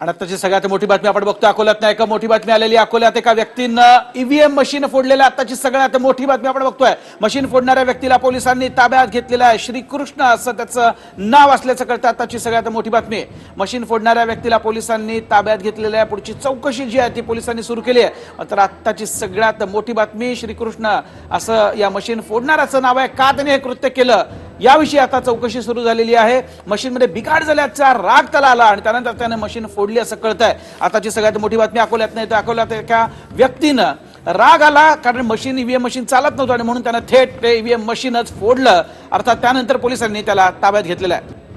आणि आताची सगळ्यात मोठी बातमी आपण बघतो अकोल्यात एक मोठी बातमी आलेली अकोल्यात एका व्यक्तीनं ईव्हीएम मशीन फोडलेल्या आताची सगळ्यात मोठी बातमी आपण बघतोय. मशीन फोडणाऱ्या व्यक्तीला पोलिसांनी ताब्यात घेतलेलं आहे. श्रीकृष्ण असं त्याचं नाव असल्याचं कळतं. आताची सगळ्यात मोठी बातमी. मशीन फोडणाऱ्या व्यक्तीला पोलिसांनी ताब्यात घेतलेलं आहे. पुढची चौकशी जी आहे ती पोलिसांनी सुरू केली आहे. तर आत्ताची सगळ्यात मोठी बातमी श्रीकृष्ण असं या मशीन फोडणाऱ्याचं नाव आहे. का त्याने हे कृत्य केलं? याविषयी आता चौकशी सुरू झालेली आहे. मशीनमध्ये बिघाड झाल्याचा राग त्याला आला आणि त्यानंतर त्याने मशीन फोडली असं कळत आहे आताची सगळ्यात मोठी बातमी अकोल्यात नाही तर अकोल्यात एका व्यक्तीनं राग आला कारण मशीन ईव्हीएम मशीन चालत नव्हतं आणि म्हणून त्यानं थेट ते ईव्हीएम मशीनच फोडलं. अर्थात त्यानंतर पोलिसांनी त्याला ताब्यात घेतलेलं आहे.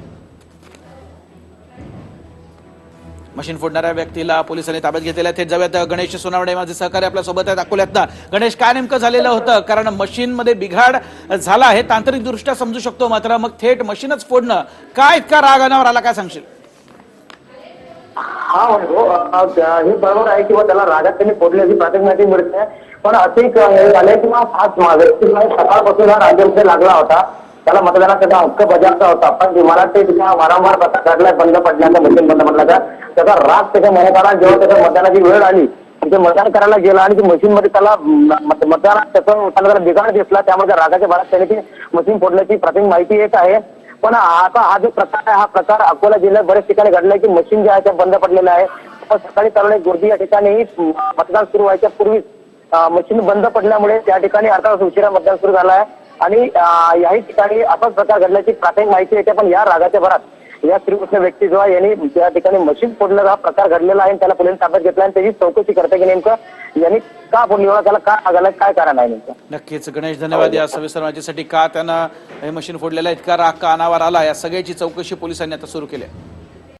मशीन फोडणाऱ्या व्यक्तीला पोलिसांनी ताब्यात घेतलेल्या थेट जाऊयात. गणेश सोनावणे माझे सहकारी आपल्यासोबत आहेत. अकोल्यातनं गणेश काय नेमकं झालेलं होतं? कारण मशीन मध्ये बिघाड झाला हे तांत्रिक दृष्ट्या समजू शकतो मात्र मग थेट मशीनच फोडणं काय इतका राग अनावर आला काय सांगशील? हा हो. म्हणतो हे. बरोबर आहे किंवा त्याला रागात त्यांनी फोडल्याची प्राथमिक माहिती मिळते. पण असे झाले किंवा हाच व्यक्तीला सकाळपासून हा राज्यामध्ये लागला होता. त्याला मतदानाचा हक्क बजावता होता. पण मला ते वारंवार बंद पडल्याचा मशीन बंद होता त्याचा राग त्याच्या मनात आला जेव्हा त्याच्या मतदानाची वेळ आली तिथे मतदान करायला गेला आणि मशीन मध्ये त्याला मतदानात त्याचं त्याला जरा बिघाड दिसला त्यामुळे रागाच्या भरात त्याने ती मशीन फोडल्याची प्राथमिक माहिती येत आहे. पण आता हा जो प्रकार आहे हा प्रकार अकोला जिल्ह्यात बऱ्याच ठिकाणी घडलाय की मशीन जे आहे त्या बंद पडलेलं आहे. सकाळी चालवणे गुर्दी या ठिकाणी मतदान सुरू व्हायच्या पूर्वीच मशीन बंद पडल्यामुळे त्या ठिकाणी अर्धा उशिरा मतदान सुरू झालं आहे. आणि याही ठिकाणी असाच प्रकार घडल्याची प्राथमिक माहिती येते पण या रागाच्या भरात या श्रीकृष्ण व्यक्ती जो आहे यांनी त्या ठिकाणी मशीन फोडण्याचा हा प्रकार घडलेला आहे आणि त्याला पोलिसांनी ताब्यात घेतला आणि त्याची चौकशी करते की नेमकं यांनी का फोडली त्याला का आगाला काय कारण आहे नेमकं? नक्कीच. गणेश धन्यवाद या सविस्तर माहितीसाठी. का त्यानं हे मशीन फोडलेलं इतका राग का अनावर आला? या सगळ्याची चौकशी पोलिसांनी आता सुरू केली आहे.